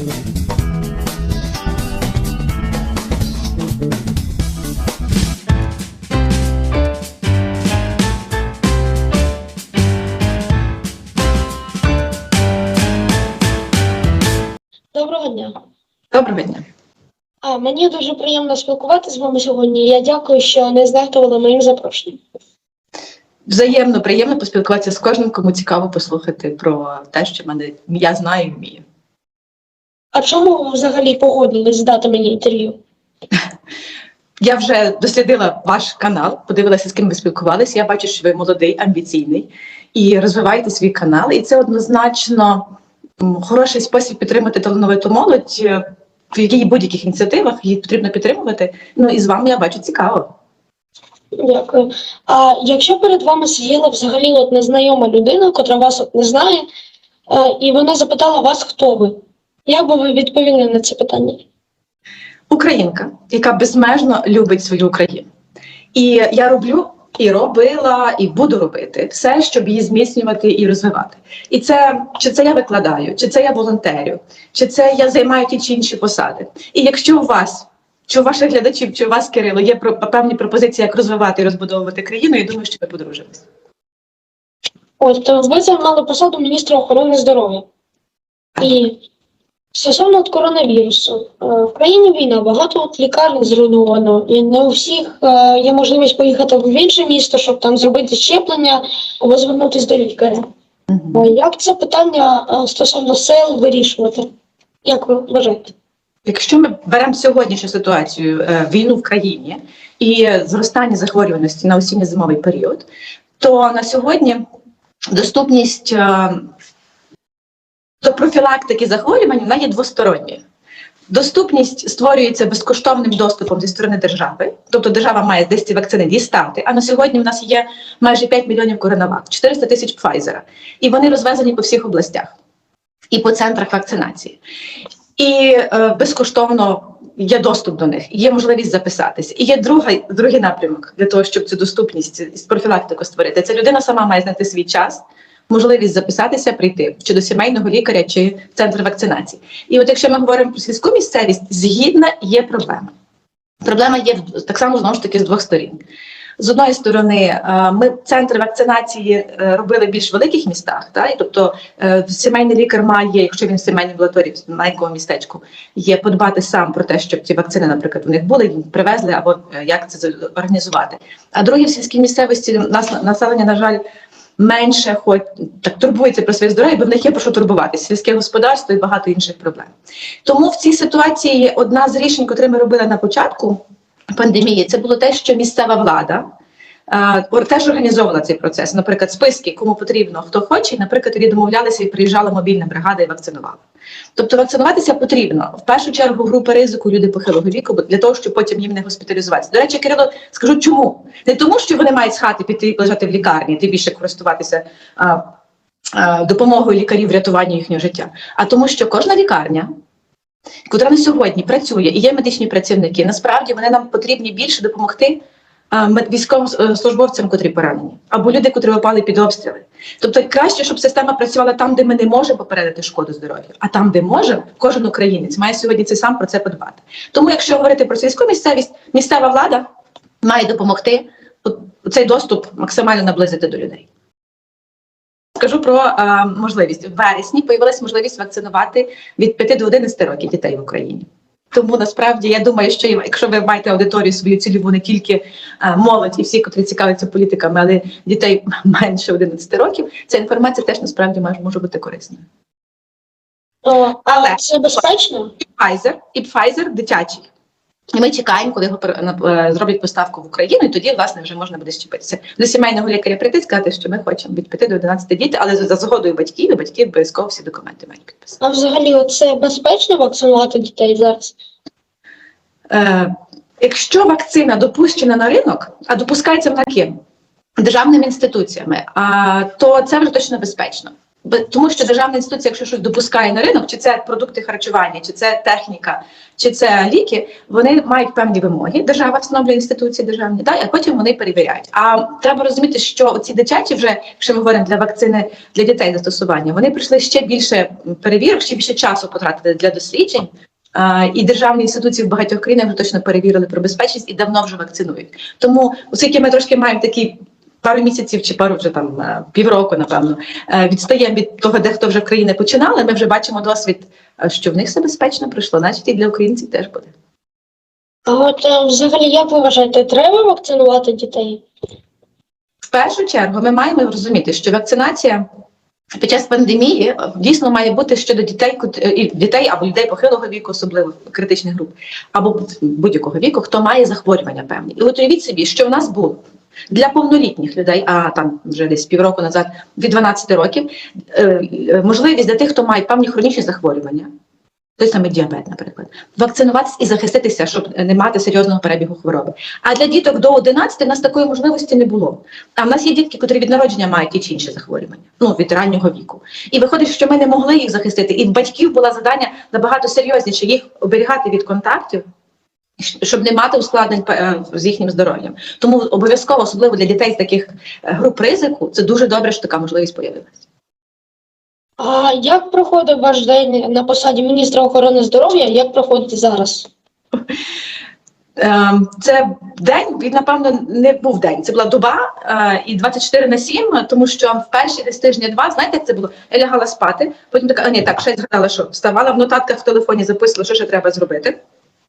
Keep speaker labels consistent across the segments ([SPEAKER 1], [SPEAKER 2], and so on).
[SPEAKER 1] Доброго дня.
[SPEAKER 2] Доброго дня.
[SPEAKER 1] А мені дуже приємно спілкуватися з вами сьогодні. Я дякую, що не знехтували моїм запрошенням.
[SPEAKER 2] Взаємно приємно поспілкуватися з кожним, кому цікаво послухати про те, що мене я знаю і вмію.
[SPEAKER 1] А чому ви взагалі погодились дати мені інтерв'ю?
[SPEAKER 2] Я вже дослідила ваш канал, подивилася, з ким ви спілкувалися. Я бачу, що ви молодий, амбіційний і розвиваєте свій канал. І це однозначно хороший спосіб підтримати талановиту молодь е, в її будь-яких ініціативах. Її потрібно підтримувати. Ну і з вами я бачу цікаво.
[SPEAKER 1] Дякую. А якщо перед вами сиділа взагалі от незнайома людина, котра вас от не знає, е, і вона запитала вас, хто ви, як би ви відповіли на це питання?
[SPEAKER 2] Українка, яка безмежно любить свою Україну. І я роблю і робила, і буду робити все, щоб її зміцнювати і розвивати. І це чи це я викладаю, чи це я волонтерю, чи це я займаю ті чи інші посади. І якщо у вас, чи у ваших глядачів, чи у вас, Кирило, є певні пропозиції, як розвивати і розбудовувати країну, я думаю, що ми подружилися.
[SPEAKER 1] От ви займали посаду міністра охорони здоров'я. І стосовно от коронавірусу, е, в країні війна, багато от лікарень зруйновано, і не у всіх е, є можливість поїхати в інше місто, щоб там зробити щеплення або звернутися до лікаря. Е, Як це питання стосовно сел вирішувати? Як ви вважаєте?
[SPEAKER 2] Якщо ми беремо сьогоднішню ситуацію війну в країні і зростання захворюваності на осінньо-зимовий період, то на сьогодні доступність до профілактики захворювань вона є двосторонньою. Доступність створюється безкоштовним доступом зі сторони держави, тобто держава має десь ці вакцини дістати. А на сьогодні в нас є майже 5 мільйонів коронавак, 400 тисяч Пфайзера, і вони розвезені по всіх областях і по центрах вакцинації. І е, безкоштовно є доступ до них, є можливість записатись. І є другий, другий напрямок для того, щоб цю доступність і профілактику створити. Це людина сама має знайти свій час, можливість записатися, прийти чи до сімейного лікаря, чи в центр вакцинації. І от якщо ми говоримо про сільську місцевість, згідна є проблема. Проблема є так само знову ж таки з двох сторін. З одної сторони, е, ми центри вакцинації е, робили в більш великих містах, та, і тобто е, сімейний лікар має, якщо він в сімейній амбулаторії в маленькому містечку, є подбати сам про те, щоб ці вакцини, наприклад, у них були, привезли або як це організувати. А друге, в сільській місцевості нас населення, на жаль, менше хоч так турбується про своє здоров'я, бо в них є про що турбуватися, сільське господарство і багато інших проблем. Тому в цій ситуації одна з рішень, котре ми робили на початку пандемії, це було те, що місцева влада. Е, Теж організовувала цей процес, наприклад, списки, кому потрібно, хто хоче, наприклад, тоді домовлялися і приїжджала мобільна бригада і вакцинувала. Тобто вакцинуватися потрібно в першу чергу групи ризику, люди похилого віку, для того, щоб потім їм не госпіталізуватися. До речі, Кирило, скажу чому? Не тому, що вони мають з хати піти лежати в лікарні, тим більше користуватися а, а, допомогою лікарів в їхнього життя, а тому, що кожна лікарня. Котра на сьогодні працює і є медичні працівники. Насправді вони нам потрібні більше допомогти військовослужбовцям, котрі поранені, або люди, котрі попали під обстріли. Тобто краще, щоб система працювала там, де ми не можемо попередити шкоду здоров'ю, а там, де можемо, кожен українець має сьогодні це сам про це подбати. Тому, якщо говорити про сільську місцевість, місцева влада має допомогти цей доступ максимально наблизити до людей. Скажу про е, можливість в вересні. Появилась можливість вакцинувати від 5 до 11 років дітей в Україні. Тому насправді я думаю, що якщо ви маєте аудиторію свою цільову не тільки молодь і всі, котрі цікавляться політиками, але дітей менше 11 років, ця інформація теж насправді може, може бути корисною.
[SPEAKER 1] О,
[SPEAKER 2] Але-
[SPEAKER 1] це безпечно?
[SPEAKER 2] І Pfizer, і Pfizer дитячий. І ми чекаємо, коли його е, зроблять поставку в Україну, і тоді, власне, вже можна буде щепитися. До сімейного лікаря прийти і сказати, що ми хочемо від 5 до 11 дітей, але за за згодою батьків, і батьки обов'язково всі документи мають підписати.
[SPEAKER 1] А взагалі це безпечно вакцинувати дітей зараз?
[SPEAKER 2] Е, якщо вакцина допущена на ринок, а допускається вона ким? державними інституціями, а, то це вже точно безпечно. Тому що державна інституція, якщо щось допускає на ринок, чи це продукти харчування, чи це техніка, чи це ліки, вони мають певні вимоги. Держава встановлює інституції державні, да, а потім вони перевіряють. А треба розуміти, що ці дитячі, вже якщо ми говоримо для вакцини для дітей застосування, вони прийшли ще більше перевірок, ще більше часу потратити для досліджень. І державні інституції в багатьох країнах вже точно перевірили про безпечність і давно вже вакцинують. Тому, оскільки ми трошки маємо такі пару місяців чи пару вже там е, півроку, напевно, е, відстаємо від того, де хто вже в країни починали. Ми вже бачимо досвід, е, що в них все безпечно пройшло, значить і для українців теж буде.
[SPEAKER 1] А от взагалі, як ви вважаєте, треба вакцинувати дітей?
[SPEAKER 2] В першу чергу ми маємо розуміти, що вакцинація під час пандемії е, дійсно має бути щодо дітей, е, дітей або людей похилого віку, особливо критичних груп, або будь-якого віку, хто має захворювання певні. І от уявіть собі, що в нас було для повнолітніх людей, а там вже десь півроку назад, від 12 років, е, можливість для тих, хто має певні хронічні захворювання. Той самий діабет, наприклад, вакцинуватися і захиститися, щоб не мати серйозного перебігу хвороби. А для діток до 11 в нас такої можливості не було. А в нас є дітки, котрі від народження мають ті чи інші захворювання, ну від раннього віку. І виходить, що ми не могли їх захистити. І в батьків було завдання набагато серйозніше їх оберігати від контактів, щоб не мати ускладнень е, з їхнім здоров'ям. Тому обов'язково, особливо для дітей з таких е, груп ризику, це дуже добре, що така можливість появилася.
[SPEAKER 1] А як проходив ваш день на посаді міністра охорони здоров'я? Як проходить зараз?
[SPEAKER 2] Ем, Це день, він напевно не був день. Це була доба е, і 24 на 7, тому що в перші десь тижні два, знаєте, як це було? Я лягала спати, потім така, а ні, так, ще згадала, що вставала в нотатках в телефоні, записувала, що ще треба зробити.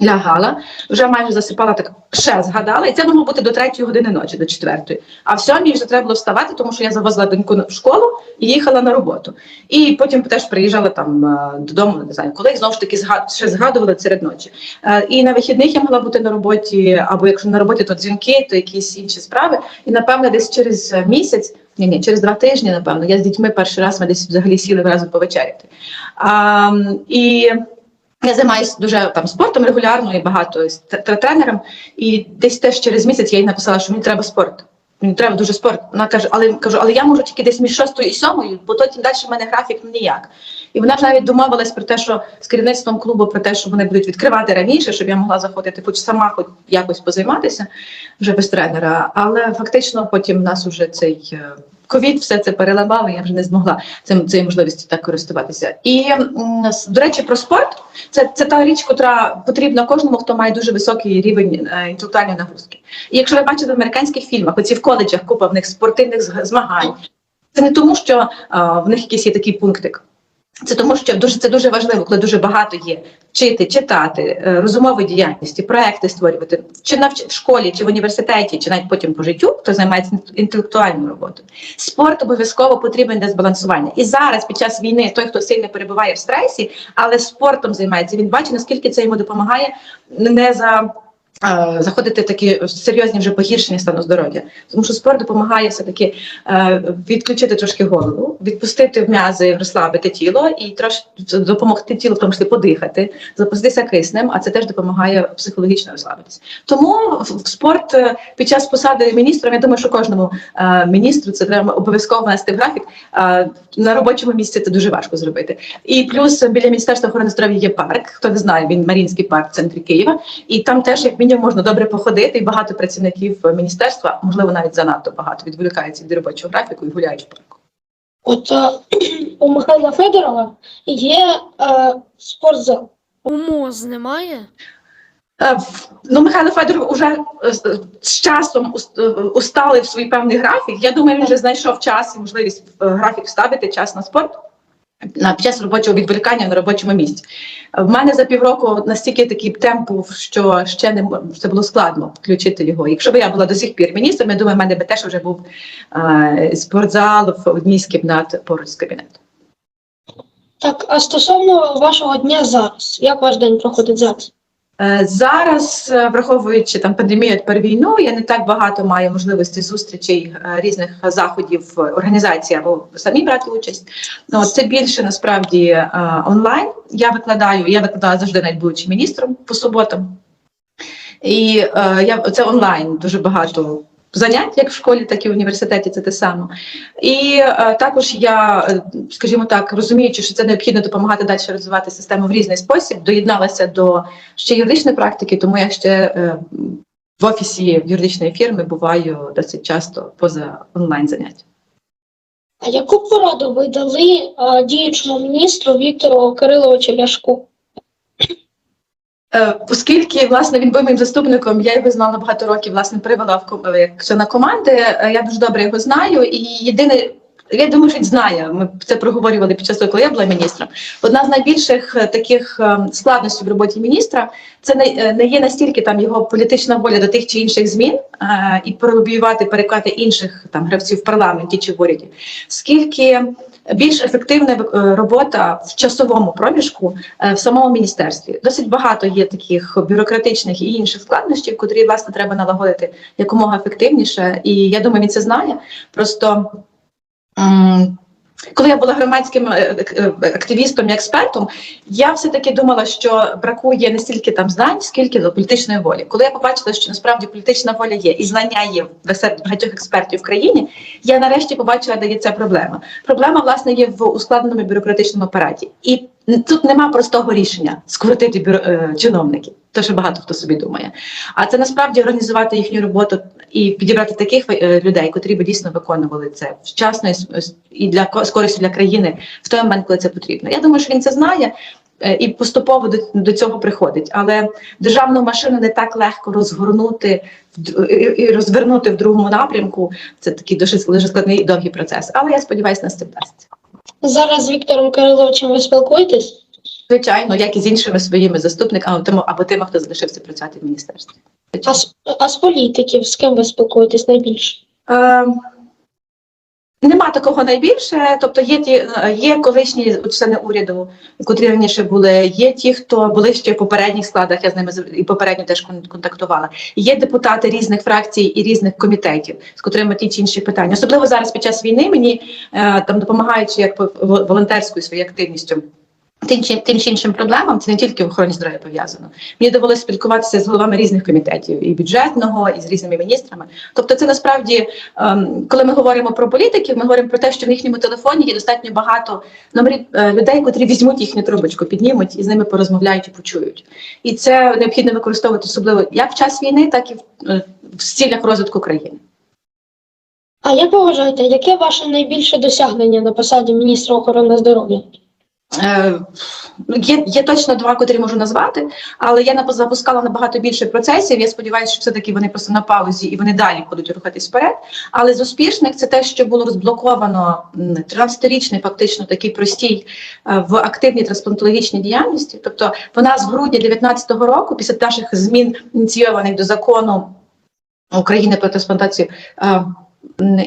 [SPEAKER 2] Лягала, вже майже засипала, так ще згадала, і це могло бути до третьої години ночі, до четвертої. А в сьомій вже треба було вставати, тому що я завозила доньку в школу і їхала на роботу. І потім теж приїжджала там е, додому, не знаю, коли знову ж таки згад... ще згадувала серед ночі. Е, І на вихідних я могла бути на роботі, або якщо на роботі, то дзвінки, то якісь інші справи. І напевно, десь через місяць, ні, ні, через два тижні, напевно, я з дітьми перший раз ми десь взагалі сіли разом повечеряти. А, і я займаюся дуже там спортом регулярно і багато з тренером. І десь теж через місяць я їй написала, що мені треба спорт. Мені треба дуже спорт. Вона каже, але кажу, але я можу тільки десь між шостою і сьомою, бо потім далі в мене графік ніяк. І вона ж навіть домовилась про те, що з керівництвом клубу про те, що вони будуть відкривати раніше, щоб я могла заходити, хоч сама, хоч якось позайматися вже без тренера. Але фактично потім в нас уже цей е, ковід все це переламав, і я вже не змогла цим цією можливістю так користуватися. І до речі, про спорт це, це та річ, котра потрібна кожному, хто має дуже високий рівень е, інтелектуальної нагрузки. І якщо ви бачите в американських фільмах, оці в коледжах купа в них спортивних змагань, це не тому, що е, в них якийсь є такий пунктик. Це тому, що дуже це дуже важливо, коли дуже багато є вчити, читати, розумову розумові діяльності, проекти створювати чи навч... в школі, чи в університеті, чи навіть потім по життю, хто займається інт- інтелектуальною роботою. Спорт обов'язково потрібен для збалансування. І зараз, під час війни, той, хто сильно перебуває в стресі, але спортом займається, він бачить, наскільки це йому допомагає не за. Е, Заходити в такі серйозні вже погіршення стану здоров'я, тому що спорт допомагає все таки е, відключити трошки голову, відпустити м'язи, розслабити тіло і трошки допомогти тілу, в тому числі подихати, запастися киснем, а це теж допомагає психологічно розслабитися. Тому в в спорт е, під час посади міністром, я думаю, що кожному міністру це треба обов'язково внести в графік. На робочому місці це дуже важко зробити. І плюс біля міністерства охорони здоров'я є парк. Хто не знає, він Марінський парк в центрі Києва, і там теж як мінімум можна добре походити. І багато працівників міністерства, можливо, навіть занадто багато відволікаються від робочого графіку і гуляють в парку.
[SPEAKER 1] От е, у Михайла Федорова є е, спортзал.
[SPEAKER 3] У МОЗ немає?
[SPEAKER 2] Е, Ну, Михайло Федоров уже е, з- часом ус- усталив свій певний графік. Я думаю, він вже знайшов час і можливість графік вставити час на спорт на під час робочого відволікання на робочому місці. В мене за півроку настільки такий темп був, що ще не це було складно включити його. Якщо б я була до сих пір міністром, я думаю, в мене би теж вже був е, спортзал в одній з кімнат поруч з кабінетом.
[SPEAKER 1] Так, а стосовно вашого дня зараз, як ваш день проходить зараз?
[SPEAKER 2] Е, Зараз, е, враховуючи там пандемію тепер війну, я не так багато маю можливості зустрічей е, різних заходів організації або самі брати участь. Ну це більше насправді онлайн. Я викладаю, я викладала завжди навіть будучи міністром по суботам. І я це онлайн дуже багато занять, як в школі, так і в університеті. Це те саме. І е, також я, е, скажімо так, розуміючи, що це необхідно допомагати далі розвивати систему в різний спосіб, доєдналася до ще юридичної практики, тому я ще е, в офісі юридичної фірми буваю досить часто поза онлайн занять.
[SPEAKER 1] А яку пораду ви дали а, діючому міністру Віктору Кириловичу Ляшку?
[SPEAKER 2] Е, Оскільки власне він був моїм заступником, я його знала багато років, власне, привела в ком- як члена команди. е, Я дуже добре його знаю. І єдине, я думаю, що він знає. Ми це проговорювали під час того, коли я була міністром. Одна з найбільших е, таких е, складнощів в роботі міністра це не, е, не є настільки там його політична воля до тих чи інших змін е, і пробіювати, перекати інших там гравців в парламенті чи в уряді, скільки більш ефективна робота в часовому проміжку в самому міністерстві. Досить багато є таких бюрократичних і інших складнощів, котрі власне треба налагодити якомога ефективніше. І я думаю, він це знає. Просто коли я була громадським е, е, активістом і експертом, я все таки думала, що бракує не стільки там знань, скільки політичної волі. Коли я побачила, що насправді політична воля є і знання є серед багатьох експертів в країні, я нарешті побачила, де є ця проблема. Проблема власне є в ускладненому бюрократичному апараті, і тут нема простого рішення скоротити бюро е, чиновників. То що багато хто собі думає. А це насправді організувати їхню роботу і підібрати таких е, людей, котрі би дійсно виконували це вчасно і і для з користю для країни в той момент, коли це потрібно. Я думаю, що він це знає. е, І поступово до, до цього приходить, але державну машину не так легко розгорнути і- і розвернути в другому напрямку. Це такий дуже складний і довгий процес. Але я сподіваюся, нас це вдасться.
[SPEAKER 1] Зараз з Віктором Кириловичем ви спілкуєтесь?
[SPEAKER 2] Звичайно, як і з іншими своїми заступниками, або тими, або тими, хто залишився працювати в міністерстві.
[SPEAKER 1] А з, а з політиків з ким ви спілкуєтесь найбільше?
[SPEAKER 2] Е, Нема такого найбільше, тобто є ті є колишні члени уряду, котрі раніше були. Є ті, хто були ще в попередніх складах. Я з ними і попередньо теж контактувала. Є депутати різних фракцій і різних комітетів, з котрими ті чи інші питання. Особливо зараз під час війни мені е, там допомагаючи як волонтерською своєю активністю. Тим чи тим чи іншим проблемам це не тільки в охороні здоров'я пов'язано. Мені довелося спілкуватися з головами різних комітетів і бюджетного, і з різними міністрами. Тобто, це насправді, ем, коли ми говоримо про політиків, ми говоримо про те, що в їхньому телефоні є достатньо багато номерів е, людей, котрі візьмуть їхню трубочку, піднімуть і з ними порозмовляють і почують. І це необхідно використовувати особливо як в час війни, так і в, е, в цілях розвитку країни.
[SPEAKER 1] А як ви вважаєте, яке ваше найбільше досягнення на посаді міністра охорони здоров'я?
[SPEAKER 2] Е, ну, Є, є точно два, котрі можу назвати, але я запускала набагато більше процесів. Я сподіваюся, що все-таки вони просто на паузі і вони далі будуть рухатись вперед. Але з успішних це те, що було розблоковано 13-річний, фактично такий простій е, в активній трансплантологічній діяльності. Тобто вона з грудня 2019 року, після наших змін ініційованих до закону України про трансплантацію.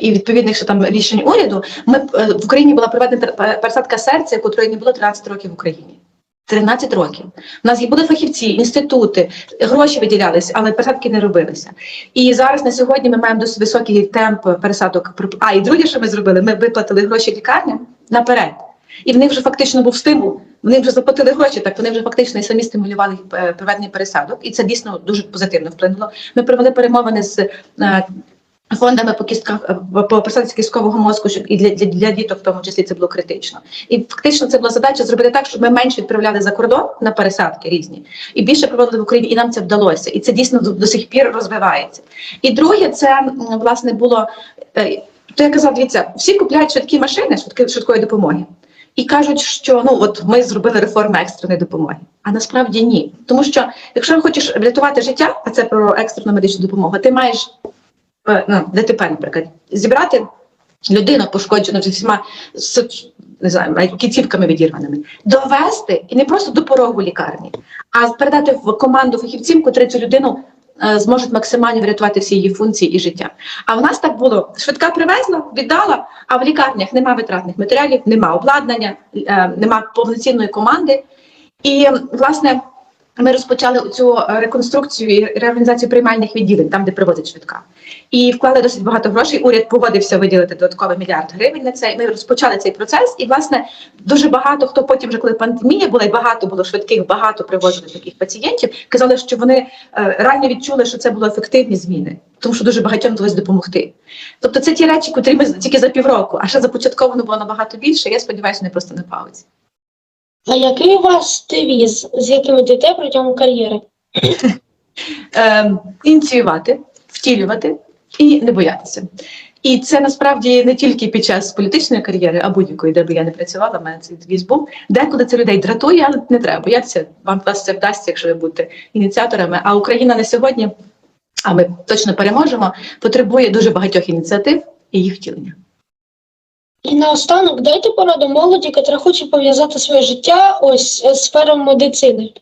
[SPEAKER 2] І відповідних ще там рішень уряду, ми е, в Україні була проведена пересадка серця, котрої не було 13 років в Україні. 13 років. У нас є були фахівці, інститути, гроші виділялися, але пересадки не робилися. І зараз на сьогодні ми маємо досить високий темп пересадок. А і друге, що ми зробили, ми виплатили гроші лікарням наперед. І в них вже фактично був стимул. Вони вже заплатили гроші, так вони вже фактично і самі стимулювали е, проведення пересадок, і це дійсно дуже позитивно вплинуло. Ми провели перемовини з е, фондами по кістках е, по пересадці кісткового мозку, щоб і для, для, для діток, в тому числі це було критично. І фактично це була задача зробити так, щоб ми менше відправляли за кордон на пересадки різні, і більше проводили в Україні, і нам це вдалося. І це дійсно до, до сих пір розвивається. І друге, це власне було. е, То я казав, дивіться, всі купляють швидкі машини швидки, швидкої допомоги. І кажуть, що ну от ми зробили реформу екстреної допомоги. А насправді ні. Тому що якщо хочеш врятувати життя, а це про екстрену медичну допомогу, ти маєш ну, ДТП, наприклад, зібрати людину пошкоджену зі всіма соц- не знаю, кінцівками відірваними, довести і не просто до порогу лікарні, а передати в команду фахівців, котрі цю людину е, зможуть максимально врятувати всі її функції і життя. А в нас так було: швидка привезла, віддала, а в лікарнях нема витратних матеріалів, нема обладнання, е, нема повноцінної команди. І власне ми розпочали цю реконструкцію і реорганізацію приймальних відділень, там де привозять швидка. І вклали досить багато грошей. Уряд погодився виділити додатковий мільярд гривень на це. Ми розпочали цей процес. І власне дуже багато хто потім, вже коли пандемія була, і багато було швидких, багато привозили таких пацієнтів. Казали, що вони е, реально відчули, що це були ефективні зміни, тому що дуже багатьом вдалося допомогти. Тобто, це ті речі, котрі ми тільки за півроку, а ще започатковано було набагато більше. Я сподіваюся, вони просто на паузі.
[SPEAKER 1] А який у вас девіз, з яким йдете протягом кар'єри?
[SPEAKER 2] Е, ініціювати, втілювати і не боятися. І це насправді не тільки під час політичної кар'єри, а будь-якої, де би я не працювала, в мене цей девіз був. Деколи це людей дратує, але не треба боятися. Вам вас це вдасться, якщо ви будете ініціаторами. А Україна на сьогодні, а ми точно переможемо, потребує дуже багатьох ініціатив і їх втілення.
[SPEAKER 1] І наостанок дайте пораду молоді, яка хоче пов'язати своє життя ось з сферою медицини.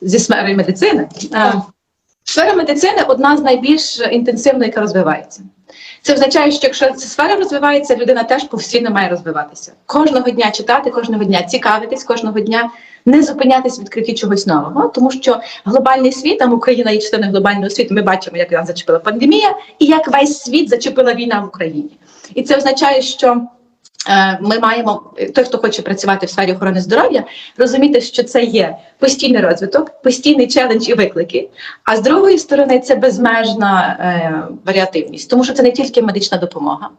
[SPEAKER 2] зі сфери медицини. Е, Сфера медицини одна з найбільш інтенсивно, яка розвивається. Це означає, що якщо ця сфера розвивається, людина теж постійно має розвиватися. Кожного дня читати, кожного дня цікавитись, кожного дня не зупинятись в відкритті чогось нового, тому що глобальний світ, там Україна є частиною глобального світу. Ми бачимо, як нас зачепила пандемія, і як весь світ зачепила війна в Україні. І це означає, що ми маємо той, хто хоче працювати в сфері охорони здоров'я, розуміти, що це є постійний розвиток, постійний челендж і виклики. А з другої сторони, це безмежна е, варіативність, тому що це не тільки медична допомога,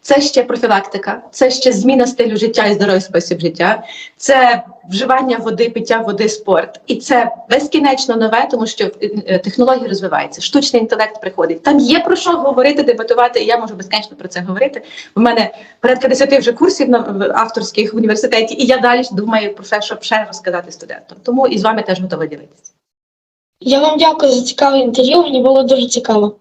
[SPEAKER 2] це ще профілактика, це ще зміна стилю життя і здоровий спосіб життя, це вживання води, пиття води, спорт. І це безкінечно нове, тому що е, технології розвиваються, штучний інтелект приходить. Там є про що говорити, дебатувати, і я можу безкінечно про це говорити. У мене порядка 10 вже курсів на авторських в університеті, і я далі думаю про все, щоб ще розказати студентам. Тому і з вами теж готова ділитися.
[SPEAKER 1] Я вам дякую за цікаве інтерв'ю, мені було дуже цікаво.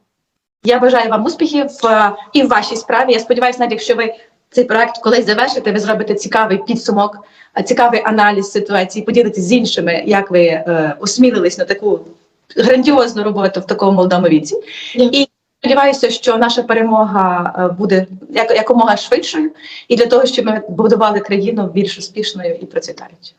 [SPEAKER 2] Я бажаю вам успіхів е, і в вашій справі. Я сподіваюся, навіть якщо ви цей проект колись завершите, ви зробите цікавий підсумок, е, цікавий аналіз ситуації, поділитесь з іншими, як ви е, осмілились на таку грандіозну роботу в такому молодому віці.
[SPEAKER 1] Дякую.
[SPEAKER 2] І сподіваюся, що наша перемога е, буде якомога швидшою, і для того, щоб ми будували країну більш успішною і процвітаючою.